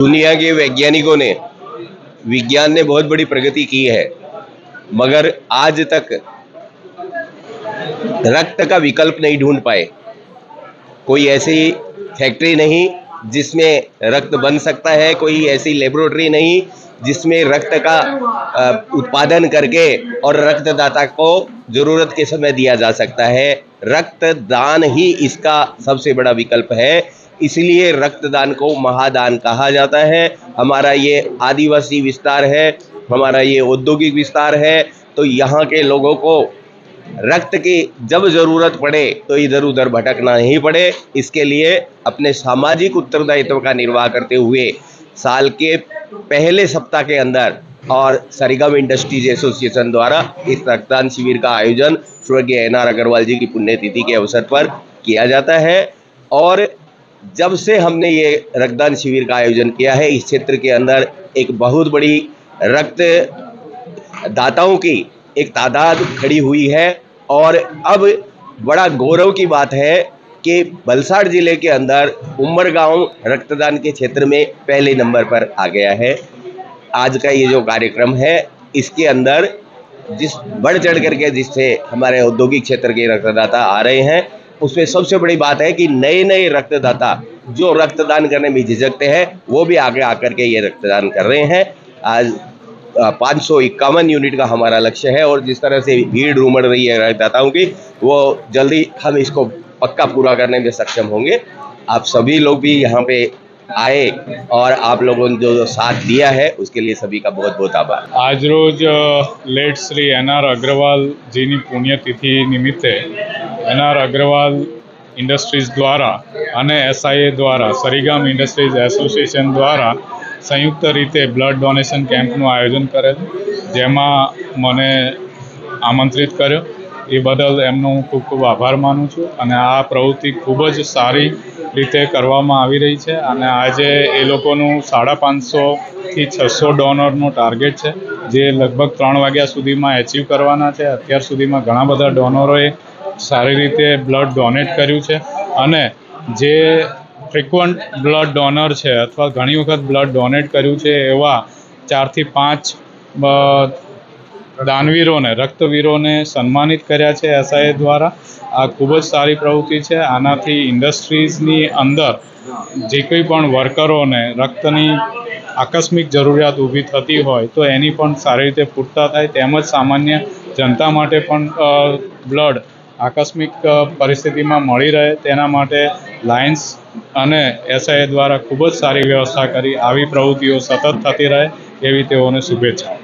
दुनिया के वैज्ञानिकों ने, विज्ञान ने बहुत बड़ी प्रगति की है। मगर आज तक रक्त का विकल्प नहीं ढूंढ पाए। कोई ऐसी फैक्ट्री नहीं जिसमें रक्त बन सकता है, कोई ऐसी लेबोरेटरी नहीं जिसमें रक्त का उत्पादन करके और रक्तदाता को ज़रूरत के समय दिया जा सकता है। रक्तदान ही इसका सबसे बड़ा विकल्प है। इसलिए रक्तदान को महादान कहा जाता है। हमारा ये आदिवासी विस्तार है, हमारा ये औद्योगिक विस्तार है तो यहाँ के लोगों को रक्त की जब ज़रूरत पड़े तो इधर उधर भटकना नहीं पड़े। इसके लिए अपने सामाजिक उत्तरदायित्व का निर्वाह करते हुए साल के पहले सप्ताह के अंदर और सरिगम इंडस्ट्रीज़ एसोसिएशन द्वारा इस रक्तदान शिविर का आयोजन स्वर्गीय एन आर अग्रवाल जी की पुण्यतिथि के अवसर पर किया जाता है। और जब से हमने ये रक्तदान शिविर का आयोजन किया है, इस क्षेत्र के अंदर एक बहुत बड़ी रक्त दाताओं की एक तादाद खड़ी हुई है। और अब बड़ा गौरव की बात है कि बलसाड़ ज़िले के अंदर उमर उमरगांव रक्तदान के क्षेत्र में पहले नंबर पर आ गया है। आज का ये जो कार्यक्रम है, इसके अंदर जिस बढ़ चढ़ करके जिससे हमारे औद्योगिक क्षेत्र के रक्तदाता आ रहे हैं उसमें सबसे बड़ी बात है कि नए नए रक्तदाता जो रक्तदान करने में झिझकते हैं वो भी आगे आकर के ये रक्तदान कर रहे हैं आज पाँच सौ इक्यावन यूनिट का हमारा लक्ष्य है और जिस तरह से भीड़ उमड़ रही है रक्तदाताओं की वो जल्दी हम इसको पक्का पूरा करने में सक्षम होंगे आप सभी लोग भी यहाँ पे आए और आप लोगों ने जो जो साथ दिया है उसके लिए सभी का बहुत बहुत आभार આજરોજ અ, લેટ શ્રી એન આર અગ્રવાલજીની પુણ્યતિથિ નિમિત્તે એન આર અગ્રવાલ ઇન્ડસ્ટ્રીઝ દ્વારા અને એસઆઈએ દ્વારા, સરીગામ ઇન્ડસ્ટ્રીઝ એસોસિએશન દ્વારા સંયુક્ત રીતે બ્લડ ડોનેશન કેમ્પનું આયોજન કરેલ. જેમાં મને આમંત્રિત કર્યો. એ બદલ એમનો હું ખૂબ ખૂબ આભાર માનું છું અને આ પ્રવૃત્તિ ખૂબ જ સારી રીતે કરવામાં આવી રહી છે અને આજે એ લોકોનું સાડા પાંચસોથી છસો ડોનરનું ટાર્ગેટ છે, જે લગભગ ત્રણ વાગ્યા સુધીમાં એચીવ કરવાના છે. અત્યાર સુધીમાં ઘણા બધા ડોનરોએ સારી રીતે બ્લડ ડોનેટ કર્યું છે અને જે ફ્રિકવન્ટ બ્લડ ડોનર છે અથવા ઘણી વખત બ્લડ ડોનેટ કર્યું છે એવા ચારથી પાંચ દાનવીરોને, રક્તવીરોને સન્માનિત કર્યા છે એસઆઈએ દ્વારા. આ ખૂબ જ સારી પ્રવૃત્તિ છે. આનાથી ઇન્ડસ્ટ્રીઝની અંદર જે કોઈ પણ વર્કરોને રક્તની આકસ્મિક જરૂરિયાત ઊભી થતી હોય તો એની પણ સારી રીતે પૂરતા થાય. તેમજ સામાન્ય જનતા માટે પણ બ્લડ આકસ્મિક પરિસ્થિતિમાં મળી રહે તેના માટે લાયન્સ અને એસઆઈએ દ્વારા ખૂબ જ સારી વ્યવસ્થા કરી. આવી પ્રવૃત્તિઓ સતત થતી રહે એવી તેઓને શુભેચ્છા